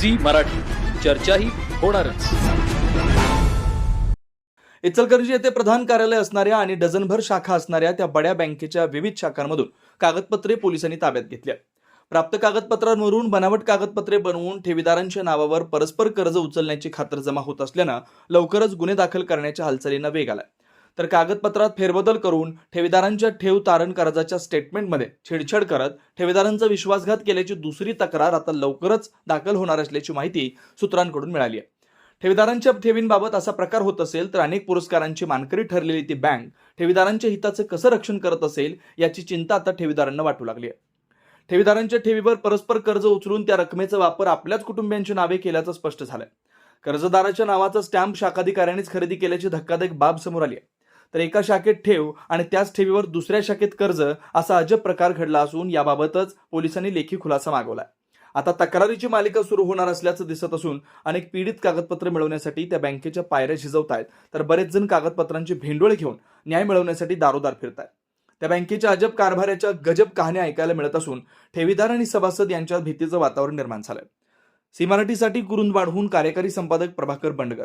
Zee Marathi. चर्चाही होणारच. इचलकरंजी येथे प्रधान कार्यालय असणाऱ्या आणि डझनभर शाखा असणाऱ्या त्या बड्या बँकेच्या विविध शाखांमधून कागदपत्रे पोलिसांनी ताब्यात घेतली प्राप्त कागदपत्रांवरून बनावट कागदपत्रे बनवून ठेवीदारांच्या नावावर परस्पर कर्ज उचलण्याची खातरजमा होत असल्यानं लवकरच गुन्हे दाखल करण्याच्या हालचालींना वेग आलाय. तर कागदपत्रात फेरबदल करून ठेवीदारांच्या ठेव तारण कर्जाच्या स्टेटमेंटमध्ये छेडछाड करत ठेवीदारांचा विश्वासघात केल्याची दुसरी तक्रार आता लवकरच दाखल होणार असल्याची माहिती सूत्रांकडून मिळाली आहे. ठेवीदारांच्या ठेवींबाबत असा प्रकार होत असेल तर अनेक पुरस्कारांची मानकरी ठरलेली ती बँक ठेवीदारांच्या हिताचं कसं रक्षण करत असेल याची चिंता आता ठेवीदारांना वाटू लागली आहे. ठेवीदारांच्या ठेवीवर परस्पर कर्ज उचलून त्या रकमेचा वापर आपल्याच कुटुंबियांची नावे केल्याचं स्पष्ट झालंय. कर्जदाराच्या नावाचा स्टॅम्प शाखाधिकाऱ्यांनीच खरेदी केल्याची धक्कादायक बाब समोर आली आहे. तर एका शाखेत ठेव आणि त्याच ठेवीवर दुसऱ्या शाखेत कर्ज असा अजब प्रकार घडला असून याबाबतच पोलिसांनी लेखी खुलासा मागवलाय. आता तक्रारीची मालिका सुरू होणार असल्याचं दिसत असून अनेक पीडित कागदपत्र मिळवण्यासाठी त्या बँकेच्या पायऱ्या शिजवत आहेत तर बरेच जण कागदपत्रांची भेंडोळे घेऊन न्याय मिळवण्यासाठी दारोदार फिरत आहेत त्या बँकेच्या अजब कारभाराच्या गजब कहाण्या ऐकायला मिळत असून ठेवीदार आणि सभासद यांच्यात भीतीचं वातावरण निर्माण झालंय. सी मराठीसाठी कुरुंदवाडहून कार्यकारी संपादक प्रभाकर बंडगर.